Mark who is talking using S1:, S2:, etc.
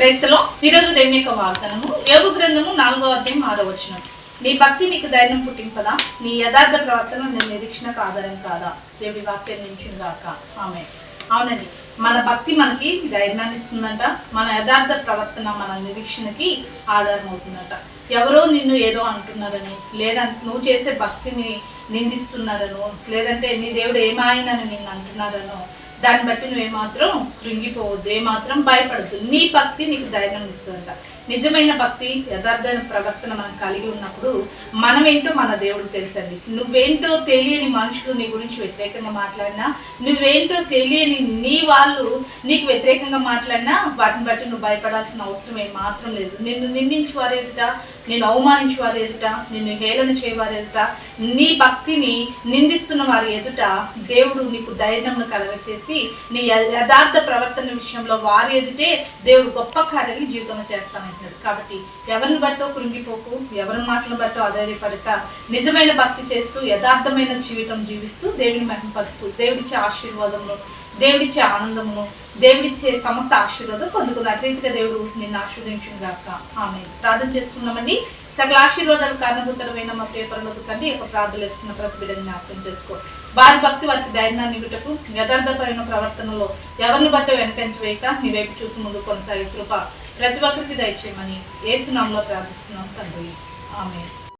S1: క్రైస్తలో. ఈరోజు దేవుని యొక్క వాగ్దానము. యోగు గ్రంథము నాలుగో అధ్యాయం ఆరో వచ్చిన నీ భక్తి నీకు ధైర్యం పుట్టింపదా? నీ యథార్థ ప్రవర్తన నీ నిరీక్షణకు ఆధారం కాదా? దేవి వాక్యం నిలిచిందాక ఆమె అవునండి. మన భక్తి మనకి ధైర్యాన్ని ఇస్తుందంట. మన యథార్థ ప్రవర్తన మన నిరీక్షణకి ఆధారం అవుతుందంట. ఎవరో నిన్ను ఏదో అంటున్నారని లేదా నువ్వు చేసే భక్తిని నిందిస్తున్నారనో లేదంటే నీ దేవుడు ఏమాయనని నిన్ను అంటున్నారనో దాన్ని బట్టి నువ్వు ఏమాత్రం కృంగిపోవద్దు ఏమాత్రం భయపడద్దు. నీ భక్తి నీకు ధైర్యం ఇస్తుందంట. నిజమైన భక్తి యథార్థమైన ప్రవర్తన మనం కలిగి ఉన్నప్పుడు మనం ఏంటో మన దేవుడు తెలుసండి. నువ్వేంటో తెలియని మనుషులు నీ గురించి వ్యతిరేకంగా మాట్లాడినా నువ్వేంటో తెలియని నీ వాళ్ళు నీకు వ్యతిరేకంగా మాట్లాడినా వాటిని బట్టి నువ్వు భయపడాల్సిన అవసరం ఏం మాత్రం లేదు. నిన్ను నిందించు వారు ఎదుట నేను అవమానించువారు ఎదుట నిన్ను హేళన చేయవారు ఎదుట నీ భక్తిని నిందిస్తున్న వారి ఎదుట దేవుడు నీకు ధైర్యం కలగచేసి నీ యథార్థ ప్రవర్తన విషయంలో వారి ఎదుటే దేవుడు గొప్ప కార్యాలు జీవితంలో చేస్తానంటున్నాడు. కాబట్టి ఎవరిని బట్టో కృంగిపోకు ఎవరి మాటలు బట్టో ఆధారపడక నిజమైన భక్తి చేస్తూ యథార్థమైన జీవితం జీవిస్తూ దేవుని మహిమపరుస్తూ దేవుడిచ్చే ఆశీర్వాదమును దేవుడిచ్చే ఆనందమును దేవుడిచ్చే సమస్త ఆశీర్వాదం పొందుకున్నారు రీతిగా దేవుడు నిన్ను ఆశీర్వదించుగాక ఆమె ప్రార్థన చేసుకున్నామండి సకల ఆశీర్వాదాలు కారణభూతమైన మా పేపర్లోకి తండ్రి యొక్క ప్రార్థనలు ఇచ్చిన ప్రతి బిడ్డని జ్ఞాపకం చేసుకో. వారి భక్తి వారికి ధైర్యాన్ని ఇవ్వటకు యథార్థపరమైన ప్రవర్తనలో ఎవరిని బట్టి వెనకంచి వేయక నీ వైపు చూసి ముందు కొనసాగే కృప ప్రతి ఒక్కరికి దయచేయమని ఏసునామంలో ప్రార్థిస్తున్నాం తండ్రి. ఆమె